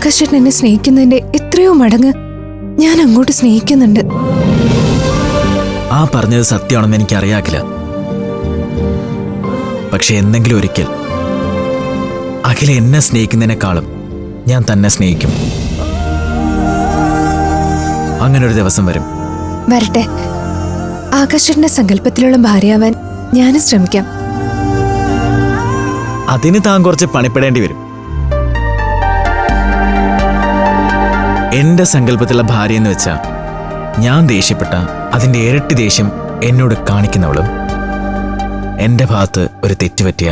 ആകാശേട്ടൻ എന്നെ സ്നേഹിക്കുന്നതിന്റെ എത്രയോ മടങ്ങ് ഞാൻ അങ്ങോട്ട് സ്നേഹിക്കുന്നുണ്ട്. ആ പറഞ്ഞത് സത്യമാണെന്ന് എനിക്ക് അറിയാക്കില്ല പക്ഷെ എന്തെങ്കിലും ഒരിക്കൽ അഖില എന്നെ സ്നേഹിക്കുന്നതിനേക്കാളും ഞാൻ തന്നെ സ്നേഹിക്കും. അങ്ങനെ ഒരു ദിവസം വരും. വരട്ടെ. ആകാശന്റെ സങ്കല്പത്തിലുള്ള ഭാര്യയാവാൻ ഞാനും ശ്രമിക്കാം. അതിന് താൻ കുറച്ച് പണിപ്പെടേണ്ടി വരും. എന്റെ സങ്കല്പത്തിലുള്ള ഭാര്യ എന്ന് വെച്ചാ ഞാൻ ദേഷ്യപ്പെട്ട അതിന്റെ ഇരട്ടി ദേഷ്യം എന്നോട് കാണിക്കുന്നവളും എന്റെ ഭാഗത്ത് ഒരു തെറ്റ് പറ്റിയ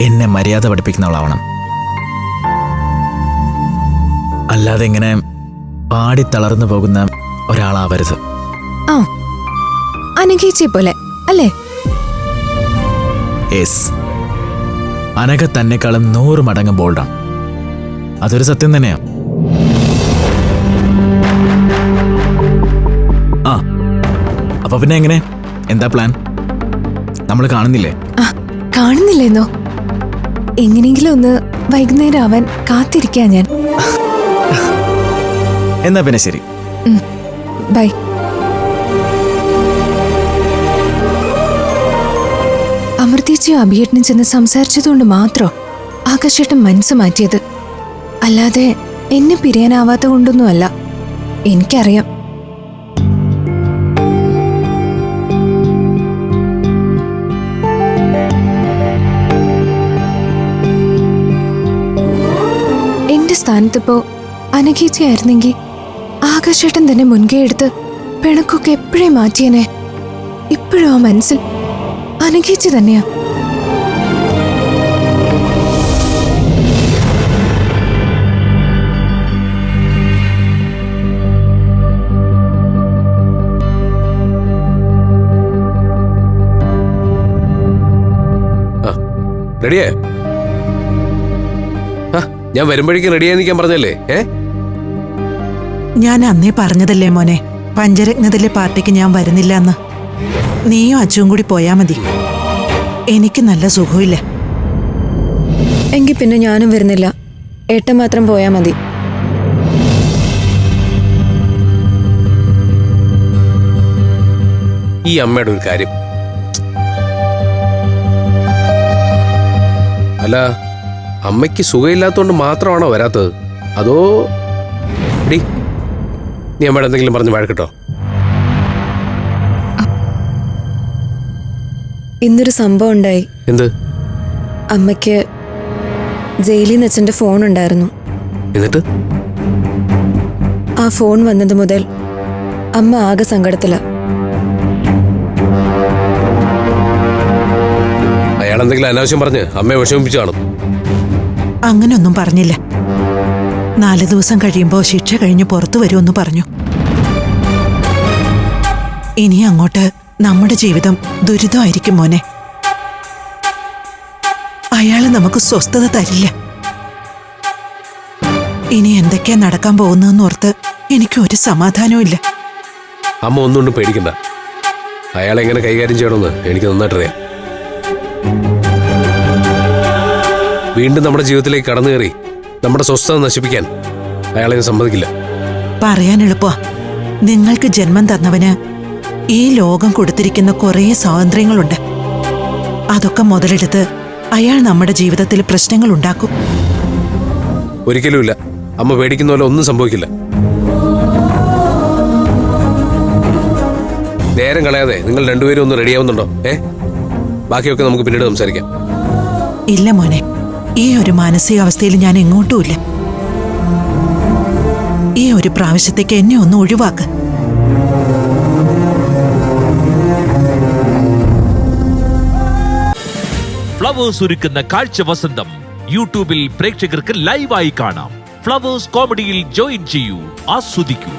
എന്നെ മര്യാദ പഠിപ്പിക്കുന്നവളാവണം. അല്ലാതെ ഇങ്ങനെ പാടി തളർന്നു പോകുന്ന ഒരാളാവരുത്. ആ പോലെ അല്ലേ? യെസ്. അനഘ തന്നെക്കാളും നൂറ് മടങ്ങ് ബോൾഡാണ് അതൊരു സത്യം തന്നെയാ. അപ്പൊ പിന്നെ എങ്ങനെ? എന്താ പ്ലാൻ നമ്മൾ കാണുന്നില്ലേ? കാണുന്നില്ലെന്നോ? എങ്ങനെയെങ്കിലും ഒന്ന് വൈകുന്നേരം ആവാൻ കാത്തിരിക്കാ ഞാൻ. എന്നാ പിന്നെ ശരി. ബൈ. അമൃതീച്ചയും അഭിയേട്ടനും ചെന്ന് സംസാരിച്ചതുകൊണ്ട് മാത്രം ആകാശേട്ടൻ മനസ്സ് മാറ്റിയത്. അല്ലാതെ എന്നെ പിരിയാനാവാത്ത കൊണ്ടൊന്നുമല്ല. എനിക്കറിയാം. സ്ഥാനത്തിപ്പോ അനഘീച്ചയായിരുന്നെങ്കിൽ ആകാശേട്ടൻ തന്നെ മുൻകൈ എടുത്ത് പിണക്കൊക്കെ എപ്പോഴേ മാറ്റിയനെ? ഇപ്പോഴും ആ മനസ്സിൽ? അനഘീച്ച തന്നെയാ. റെഡിയേ ഞാൻ വരുമ്പോഴേക്കും റെഡിയായി നിൽക്കാൻ പറഞ്ഞല്ലേ? ഏ? ഞാൻ അന്നേ പറഞ്ഞതല്ലേ മോനെ പഞ്ചരത്നത്തിലെ പാർട്ടിക്ക് ഞാൻ വരുന്നില്ല എന്ന് നീയും അച്ചുവും കൂടി പോയാ മതി. എനിക്ക് നല്ല സുഖമില്ല. എങ്കിൽ പിന്നെ ഞാനും വരുന്നില്ല. ഏട്ടൻ മാത്രം പോയാ മതി. ഈ അമ്മയുടെ ഒരു കാര്യം. അല്ല അമ്മയ്ക്ക് സുഖമില്ലാത്തതുകൊണ്ട് മാത്രമാണോ വരാത്തത്? അതോ ഡി നീ അമ്മയുടെ എന്തെങ്കിലും പറഞ്ഞ് വഴക്കിട്ടോ? ഇന്നൊരു സംഭവം ഉണ്ടായി. എന്ത്? അമ്മയ്ക്ക് ജയിലിൽ നിന്ന് അച്ഛന്റെ ഫോൺ ഉണ്ടായിരുന്നു. എന്നിട്ട്? ആ ഫോൺ വന്നത് മുതൽ അമ്മ ആകെ സങ്കടത്തില. അയാൾ എന്തെങ്കിലും അനാവശ്യം പറഞ്ഞ് അമ്മയെ വിഷമിപ്പിച്ചു കാണും. അങ്ങനെയൊന്നും പറഞ്ഞില്ല. നാല് ദിവസം കഴിയുമ്പോൾ ശിക്ഷ കഴിഞ്ഞ് പുറത്തു വരുമെന്ന് പറഞ്ഞു. ഇനി അങ്ങോട്ട് നമ്മുടെ ജീവിതം ദുരിതമായിരിക്കും മോനെ. അയാൾ നമുക്ക് സ്വസ്ഥത തരില്ല. ഇനി എന്തൊക്കെയാ നടക്കാൻ പോകുന്നതെന്ന് ഓർത്ത് എനിക്ക് ഒരു സമാധാനവും ഇല്ല. അമ്മ ഒന്നുകൊണ്ടും പേടിക്കണ്ട. അയാളെ എങ്ങനെ കൈകാര്യം ചെയ്യണമെന്ന് എനിക്ക് നന്നായിട്ടറിയാം. വീണ്ടും നമ്മുടെ ജീവിതത്തിലേക്ക് കടന്നു കയറി നമ്മുടെ സ്വസ്ഥത നശിപ്പിക്കാൻ അയാളെ സമ്മതിക്കില്ല. പറയാൻ എളുപ്പോ നിങ്ങൾക്ക് ജന്മം തന്നവന് ഈ ലോകം കൊടുത്തിരിക്കുന്ന കുറേ സ്വാതന്ത്ര്യങ്ങളുണ്ട്. അതൊക്കെ മുതലെടുത്ത് അയാൾ നമ്മുടെ ജീവിതത്തിൽ പ്രശ്നങ്ങൾ ഉണ്ടാക്കും. ഒരിക്കലുമില്ല. അമ്മ പേടിക്കുന്ന പോലെ ഒന്നും സംഭവിക്കില്ല. നേരം കളയാതെ നിങ്ങൾ രണ്ടുപേരും ഒന്ന് റെഡിയാവുന്നുണ്ടോ ഏ? ബാക്കിയൊക്കെ നമുക്ക് പിന്നീട് സംസാരിക്കാം. ഇല്ല മോനെ. ഈ ഒരു മാനസികാവസ്ഥയിൽ ഞാൻ എങ്ങോട്ടുമില്ല ഈ ഒരു പ്രാവശ്യത്തേക്ക് എന്നെ ഒന്ന് ഒഴിവാക്ക്. ഫ്ലവേഴ്സ് ഒരുക്കുന്ന കാഴ്ച വസന്തം യൂട്യൂബിൽ പ്രേക്ഷകർക്ക് ലൈവായി കാണാം. ഫ്ലവേഴ്സ് കോമഡിയിൽ ജോയിൻ ചെയ്യൂ ആസ്വദിക്കൂ.